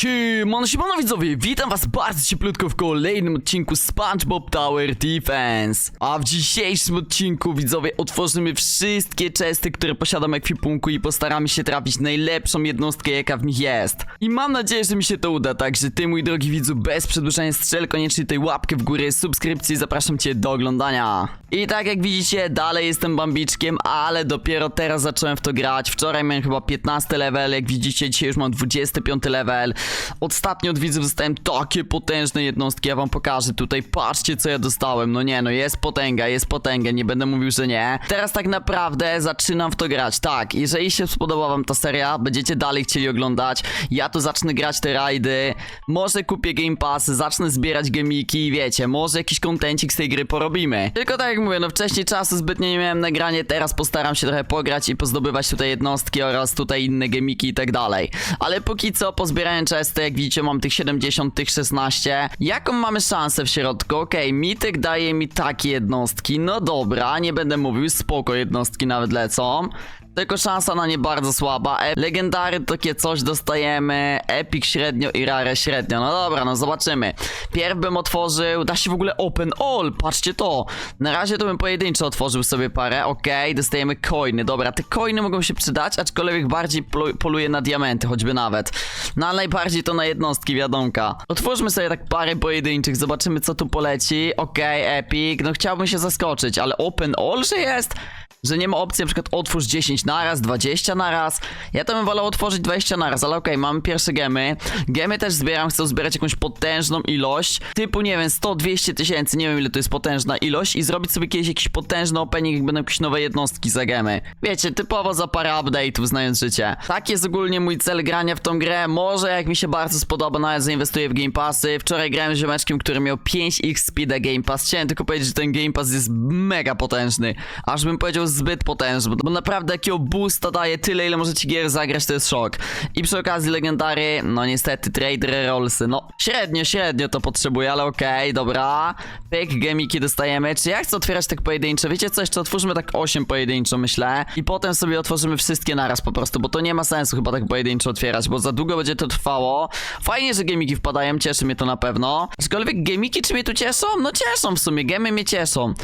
Siemano, siemano widzowie, witam was bardzo cieplutko w kolejnym odcinku SpongeBob Tower Defense. A w dzisiejszym odcinku widzowie otworzymy wszystkie chesty, które posiadam ekwipunku i postaramy się trafić najlepszą jednostkę jaka w nich jest. I mam nadzieję, że mi się to uda, także ty mój drogi widzu bez przedłużania strzel koniecznie tej łapkę w górę, subskrypcji zapraszam cię do oglądania. I tak jak widzicie dalej jestem bambiczkiem, ale dopiero teraz zacząłem w to grać. Wczoraj miałem chyba 15 level, jak widzicie dzisiaj już mam 25 level Ostatnio od widzów dostałem takie potężne jednostki, ja wam pokażę tutaj, patrzcie co ja dostałem, no nie no, jest potęga, jest potęga, nie będę mówił, że nie. Teraz tak naprawdę zaczynam w to grać, tak, jeżeli się spodoba wam ta seria, będziecie dalej chcieli oglądać. Ja tu zacznę grać te rajdy, może kupię Game Pass, zacznę zbierać gemiki i wiecie, może jakiś kontencik z tej gry porobimy. Tylko tak jak mówię, no wcześniej czasu zbytnio nie miałem nagranie, teraz postaram się trochę pograć i pozdobywać tutaj jednostki oraz tutaj inne gemiki i tak dalej. Ale póki co pozbierałem często, jak widzicie mam tych 70, tych 16 Jaką mamy szansę w środku? Okej, Mityk daje mi takie jednostki, no dobra, nie będę mówił, spoko jednostki nawet lecą tylko szansa na nie bardzo słaba. E legendary takie coś dostajemy. Epic średnio i rare średnio. No dobra, no zobaczymy. Pierw bym otworzył. Da się w ogóle open all. Patrzcie to. Na razie to bym pojedynczo otworzył sobie parę. Okej, dostajemy coiny. Dobra, te coiny mogą się przydać, aczkolwiek bardziej polu- poluję na diamenty, choćby nawet. No ale najbardziej to na jednostki, wiadomka. Otwórzmy sobie tak parę pojedynczych, zobaczymy co tu poleci. Okej, epic. No chciałbym się zaskoczyć, ale open all, że jest? że nie ma opcji na przykład otwórz 10 naraz, 20 naraz. Ja to bym wolał otworzyć 20 naraz, ale okej, mamy pierwsze gemy. Gemy też zbieram, chcę zbierać jakąś potężną ilość, typu nie wiem, 100-200 tysięcy, nie wiem ile to jest potężna ilość i zrobić sobie kiedyś jakiś potężny opening, jak będą jakieś nowe jednostki za gemy. Wiecie, typowo za parę update'ów, znając życie. Tak jest ogólnie mój cel grania w tą grę, może jak mi się bardzo spodoba, nawet zainwestuję w Game Passy. Wczoraj grałem z ziomeczkiem, który miał 5x speeda Game Pass. Chciałem tylko powiedzieć, że ten Game Pass jest mega potężny. Aż bym powiedział zbyt potężny, bo, naprawdę jakiego boosta daje tyle, ile możecie gier zagrać, to jest szok. I przy okazji legendary, no niestety trader rollsy, no średnio, średnio to potrzebuję, ale okej, dobra. Pyk, gemiki dostajemy. Czy ja chcę otwierać tak pojedyncze? Wiecie co, jeszcze otwórzmy tak 8 pojedynczo, myślę. I potem sobie otworzymy wszystkie naraz po prostu, bo to nie ma sensu chyba tak pojedynczo otwierać, bo za długo będzie to trwało. Fajnie, że gemiki wpadają, cieszy mnie to na pewno. Aczkolwiek gemiki czy mnie tu cieszą? No cieszą w sumie, gemy mnie cieszą.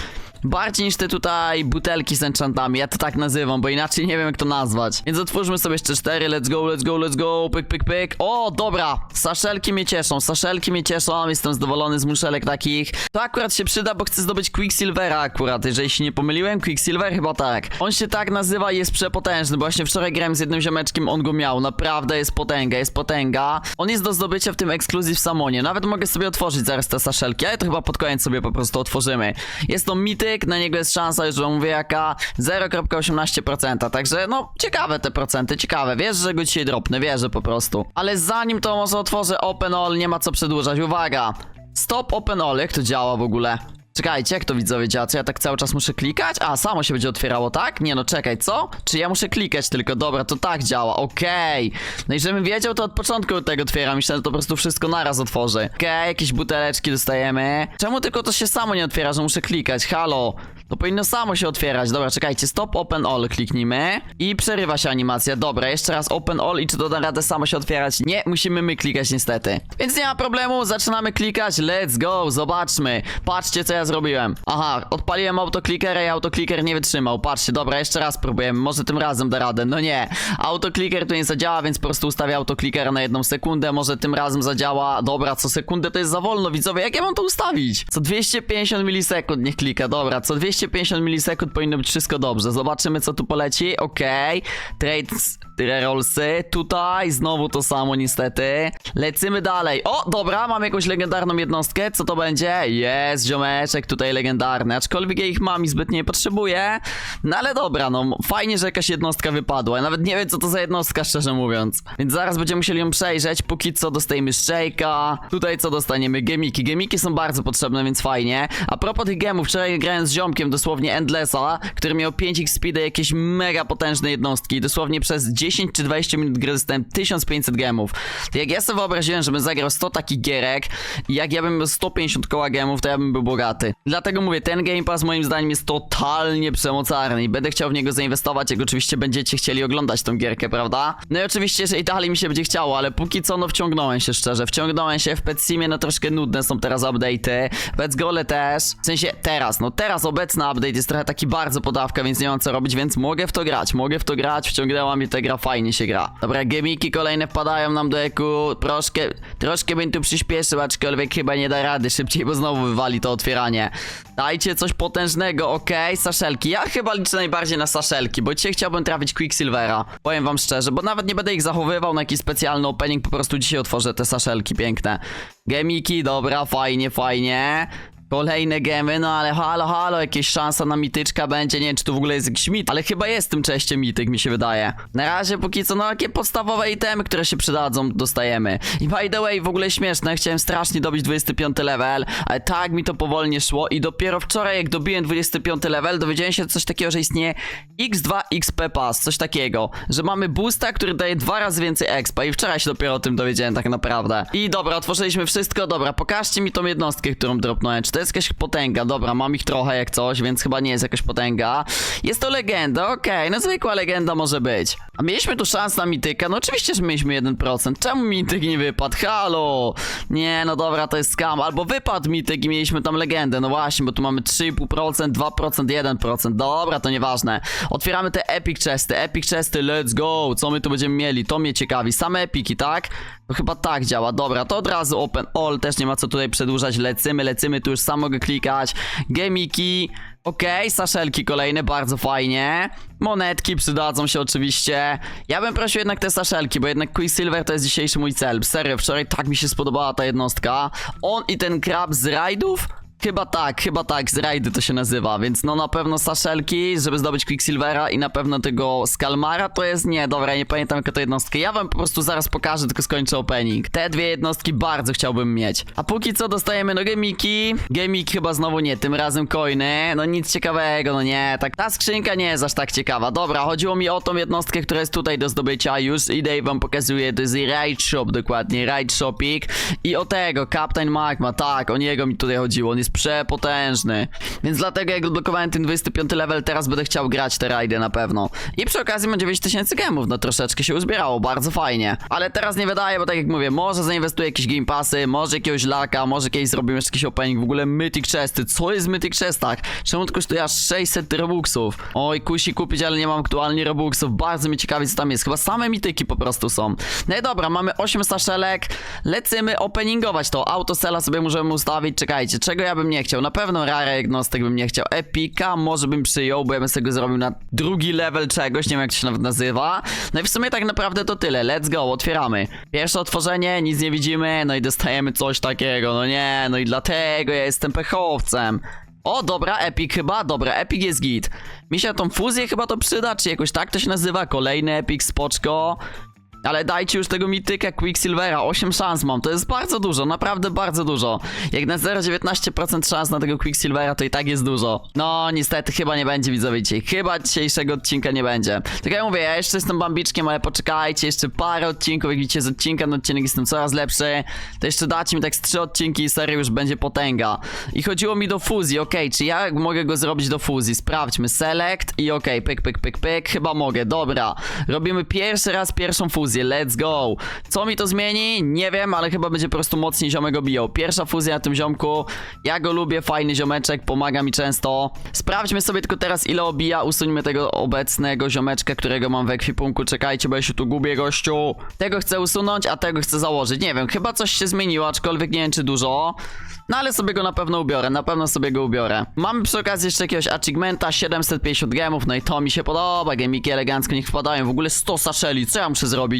Bardziej niż te tutaj butelki z enchantami, ja to tak nazywam, bo inaczej nie wiem jak to nazwać. Więc otwórzmy sobie jeszcze cztery, let's go, let's go, let's go, pyk, pyk, pyk. O, dobra, saszelki mnie cieszą, saszelki mnie cieszą, jestem zadowolony z muszelek takich. To akurat się przyda, bo chcę zdobyć Quicksilvera akurat, jeżeli się nie pomyliłem, Quicksilver chyba tak. On się tak nazywa i jest przepotężny, bo właśnie wczoraj grałem z jednym ziomeczkiem, on go miał, naprawdę jest potęga, jest potęga. On jest do zdobycia w tym ekskluzyw Samonie, nawet mogę sobie otworzyć zaraz te saszelki, ale to chyba pod koniec sobie po prostu otworzymy. Jest to mityk, na niego jest szansa, już wam mówię jaka, 0,18%, także no ciekawe te procenty, ciekawe, wiesz, że go dzisiaj dropnę, wierzę po prostu. Ale zanim to może otworzę Open All, nie ma co przedłużać, uwaga! Stop Open All, jak to działa w ogóle? Czekajcie, jak to widzowie działa? Co ja tak cały czas muszę klikać? A, samo się będzie otwierało, tak? Nie no, czekaj, co? Czy ja muszę klikać tylko? Dobra, to tak działa, okej. No i żebym wiedział, to od początku tego otwieram. Myślałem, że to po prostu wszystko naraz otworzę. Okej, jakieś buteleczki dostajemy. Czemu tylko to się samo nie otwiera, że muszę klikać? Halo? To powinno samo się otwierać. Dobra, czekajcie, stop open all kliknijmy. I przerywa się animacja. Dobra, jeszcze raz open all i czy to da radę samo się otwierać? Nie, musimy my klikać niestety. Więc nie ma problemu, zaczynamy klikać. Let's go, zobaczmy. Patrzcie, co ja zrobiłem. Aha, odpaliłem autoklikera i autokliker nie wytrzymał. Patrzcie, dobra, jeszcze raz próbujemy. Może tym razem da radę. No nie. Autokliker tu nie zadziała, więc po prostu ustawię autoklikera na jedną sekundę. Może tym razem zadziała. Dobra, co sekundę to jest za wolno, widzowie. Jak ja mam to ustawić? Co 250 milisekund niech klika. Dobra, co 250 milisekund powinno być wszystko dobrze. Zobaczymy, co tu poleci. Okej. Trades, rollsy. Tutaj znowu to samo, niestety. Lecimy dalej. O, dobra, mam jakąś legendarną jednostkę. Co to będzie? Jest, ziomeczek tutaj legendarny. Aczkolwiek ja ich mam i zbyt nie potrzebuję. No ale dobra, no fajnie, że jakaś jednostka wypadła. Nawet nie wiem, co to za jednostka, szczerze mówiąc. Więc zaraz będziemy musieli ją przejrzeć. Póki co dostajemy Shake'a. Tutaj co dostaniemy? Gemiki. Gemiki są bardzo potrzebne, więc fajnie. A propos tych gemów, wczoraj grałem z ziomkiem gierkiem dosłownie Endlessa, który miał 5x speedy, jakieś mega potężne jednostki. Dosłownie przez 10 czy 20 minut gry dostałem 1500 gemów. To jak ja sobie wyobraziłem, żebym zagrał 100 takich gierek i jak ja bym miał 150 koła gemów, to ja bym był bogaty. Dlatego mówię, ten Game Pass moim zdaniem jest totalnie przemocarny i będę chciał w niego zainwestować, jak oczywiście będziecie chcieli oglądać tą gierkę, prawda? No i oczywiście, jeżeli dalej mi się będzie chciało, ale póki co, no wciągnąłem się szczerze, wciągnąłem się w Pet Simie, no troszkę nudne są teraz update'y, Let's Gole też, w sensie teraz, no teraz obecny update jest trochę taki bardzo podawka, więc nie mam co robić, więc mogę w to grać, mogę w to grać, wciągnęła mnie ta gra, fajnie się gra. Dobra, gemiki kolejne wpadają nam do eku, troszkę, troszkę bym tu przyspieszył, aczkolwiek chyba nie da rady szybciej, bo znowu wywali to otwieranie. Dajcie coś potężnego, okej, saszelki. Ja chyba liczę najbardziej na saszelki, bo dzisiaj chciałbym trafić Quicksilvera. Powiem wam szczerze, bo nawet nie będę ich zachowywał na jakiś specjalny opening, po prostu dzisiaj otworzę te saszelki piękne. Gemiki, dobra, fajnie, fajnie. Kolejne gemy, no ale halo, halo, jakieś szansa na mityczka będzie, nie wiem czy tu w ogóle jest jakiś mit, ale chyba jest w tym czeście mityk, mi się wydaje. Na razie póki co, no jakie podstawowe itemy, które się przydadzą, dostajemy. I by the way, w ogóle śmieszne, chciałem strasznie dobić 25 level, ale tak mi to powolnie szło i dopiero wczoraj jak dobiłem 25 level, dowiedziałem się coś takiego, że istnieje X2 XP Pass, coś takiego, że mamy boosta, który daje dwa razy więcej expa i wczoraj się dopiero o tym dowiedziałem tak naprawdę. I dobra, otworzyliśmy wszystko, dobra, pokażcie mi tą jednostkę, którą dropnąłem, czy to jest jakaś potęga, dobra, mam ich trochę jak coś, więc chyba nie jest jakaś potęga. Jest to legenda, okej, no zwykła legenda może być. A mieliśmy tu szansę na mityka, no oczywiście, że mieliśmy 1%, czemu mityk nie wypadł, halo? Nie, no dobra, to jest scam, albo wypadł mityk i mieliśmy tam legendę, no właśnie, bo tu mamy 3,5%, 2%, 1%, dobra, to nieważne. Otwieramy te epic chesty, epic chesty, let's go, co my tu będziemy mieli, to mnie ciekawi, same epiki, tak? To chyba tak działa, dobra, to od razu open all, też nie ma co tutaj przedłużać, lecymy, lecymy, tu już sam mogę klikać, gemiki, okej, saszelki kolejne, bardzo fajnie, monetki przydadzą się oczywiście, ja bym prosił jednak te saszelki, bo jednak Quicksilver to jest dzisiejszy mój cel, serio, wczoraj tak mi się spodobała ta jednostka, on i ten krab z rajdów, Chyba tak, chyba tak, z rajdy to się nazywa, więc no na pewno Saszelki, żeby zdobyć Quicksilvera i na pewno tego Skalmara to jest, nie, dobra, nie pamiętam jaka to jednostka, ja wam po prostu zaraz pokażę, tylko skończę opening. Te dwie jednostki bardzo chciałbym mieć. A póki co dostajemy no gemiki, gemik chyba znowu nie, tym razem coiny, no nic ciekawego, no nie, tak, ta skrzynka nie jest aż tak ciekawa. Dobra, chodziło mi o tą jednostkę, która jest tutaj do zdobycia, już idę i wam pokazuję, to jest Raid Shop dokładnie, Raid Shopik i o tego, Captain Magma, tak, o niego mi tutaj chodziło, on jest przepotężny. Więc dlatego jak odblokowałem ten 25 level, teraz będę chciał grać te rajdy na pewno. I przy okazji mam 9000 gemów, no troszeczkę się uzbierało, bardzo fajnie. Ale teraz nie wydaje, bo tak jak mówię, może zainwestuję jakieś game passy, może jakiegoś laka, może kiedyś zrobimy jeszcze jakiś opening, w ogóle Mythic Chesty. Co jest w Mythic Chestach? Czemu to kosztuje aż 600 robuxów? Oj, kusi kupić, ale nie mam aktualnie robuxów. Bardzo mi ciekawi co tam jest. Chyba same mityki po prostu są. No i dobra, mamy 8 saszelek. Lecimy openingować to. Autosela sobie możemy ustawić. Czekajcie, czego ja bym nie chciał? Na pewno rare jednostek bym nie chciał. Epika może bym przyjął, bo ja bym sobie zrobił na drugi level czegoś, nie wiem jak to się nawet nazywa. No i w sumie tak naprawdę to tyle. Let's go, otwieramy. Pierwsze otworzenie, nic nie widzimy, no i dostajemy coś takiego. No nie, no i dlatego ja jestem pechowcem. O, dobra, Epic chyba, dobra, Epic jest git. Mi się tą fuzję chyba to przyda, czy jakoś tak to się nazywa? Kolejny Epic, spoczko. Ale dajcie już tego mityka Quicksilvera, 8 szans mam, to jest bardzo dużo, naprawdę bardzo dużo. Jak na 0,19% szans na tego Quicksilvera, to i tak jest dużo. No, niestety chyba nie będzie widzowie dzisiaj, chyba dzisiejszego odcinka nie będzie. Tak jak mówię, ja jeszcze jestem bambiczkiem, ale poczekajcie, jeszcze parę odcinków, jak widzicie z odcinka na odcinek jestem coraz lepszy. To jeszcze dacie mi tak z 3 odcinki i serio już będzie potęga. I chodziło mi do fuzji, okej, czy ja mogę go zrobić do fuzji? Sprawdźmy, select i okej, pyk, pyk, pyk, pyk, chyba mogę, dobra. Robimy pierwszy raz pierwszą fuzję, let's go. Co mi to zmieni? Nie wiem, ale chyba będzie po prostu mocniej ziomek obijał. Pierwsza fuzja na tym ziomku, ja go lubię, fajny ziomeczek, pomaga mi często. Sprawdźmy sobie tylko teraz ile obija, usuńmy tego obecnego ziomeczka, którego mam w ekwipunku, czekajcie, bo ja się tu gubię, gościu. Tego chcę usunąć, a tego chcę założyć, nie wiem, chyba coś się zmieniło, aczkolwiek nie wiem czy dużo. No ale sobie go na pewno ubiorę, na pewno sobie go ubiorę. Mamy przy okazji jeszcze jakiegoś achievementa, 750 gemów, no i to mi się podoba, gemiki elegancko niech wpadają, w ogóle 100 saszeli, co ja muszę zrobić?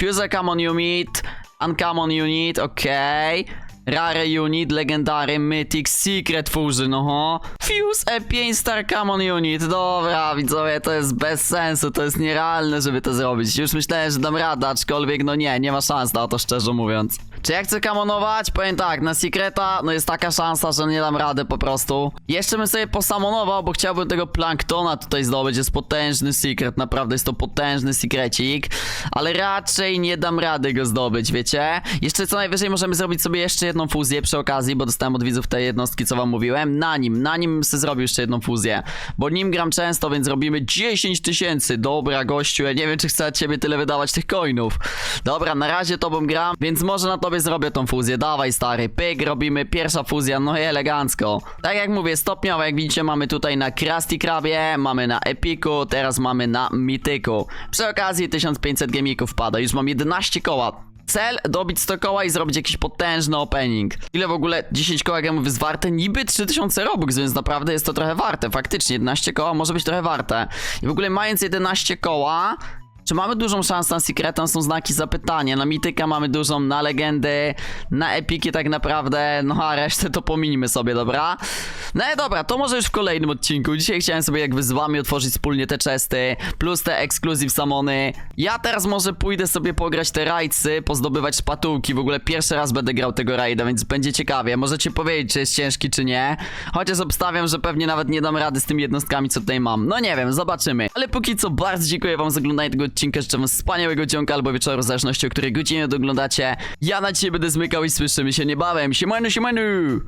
Fuse a common unit, uncommon unit, okej. Rare Unit, Legendary, Mythic, Secret Fusion, oho. Fuse E5 Star Common Unit, dobra, widzowie, to jest bez sensu, to jest nierealne, żeby to zrobić. Już myślałem, że dam radę, aczkolwiek no nie, nie ma szans na to, szczerze mówiąc. Czy ja chcę kamonować? Powiem tak, na Secreta, no jest taka szansa, że nie dam rady po prostu. Jeszcze bym sobie posamonował, bo chciałbym tego Planktona tutaj zdobyć, jest potężny Secret, naprawdę jest to potężny Secrecik. Ale raczej nie dam rady go zdobyć, wiecie? Jeszcze co najwyżej możemy zrobić sobie jeszcze jedną fuzję przy okazji, bo dostałem od widzów te jednostki, co wam mówiłem. Na nim, na nim sobie zrobił jeszcze jedną fuzję. Bo nim gram często, więc robimy 10 tysięcy. Dobra, gościu, ja nie wiem, czy chcę od ciebie tyle wydawać tych coinów. Dobra, na razie tobą gram, więc może na tobie zrobię tą fuzję. Dawaj, stary, pyk, robimy pierwsza fuzja, no i elegancko. Tak jak mówię, stopniowo, jak widzicie, mamy tutaj na Krusty Krabie, mamy na Epiku, teraz mamy na Mityku. Przy okazji 1500 gemików pada, już mam 11 koła. Cel dobić 100 koła i zrobić jakiś potężny opening. Ile w ogóle 10 koła gemów jest warte? Niby 3000 robux, więc naprawdę jest to trochę warte. Faktycznie 11 koła może być trochę warte. I w ogóle mając 11 koła, czy mamy dużą szansę na Secretem? Są znaki zapytania. Na Mityka mamy dużą, na Legendy, na Epiki tak naprawdę, no a resztę to pominimy sobie, dobra? No i dobra, to może już w kolejnym odcinku. Dzisiaj chciałem sobie jakby z wami otworzyć wspólnie te chesty, plus te exclusive samony. Ja teraz może pójdę sobie pograć te rajdsy, pozdobywać szpatułki. W ogóle pierwszy raz będę grał tego rajda, więc będzie ciekawie. Możecie powiedzieć, czy jest ciężki, czy nie. Chociaż obstawiam, że pewnie nawet nie dam rady z tymi jednostkami, co tutaj mam. No nie wiem, zobaczymy. Ale póki co bardzo dziękuję wam za oglądanie tego odcinka. Życzę wam wspaniałego dzionka albo wieczoru, w zależności o której godzinie doglądacie. Ja na dzisiaj będę zmykał i słyszymy się niebawem. Siemanu, siemanu!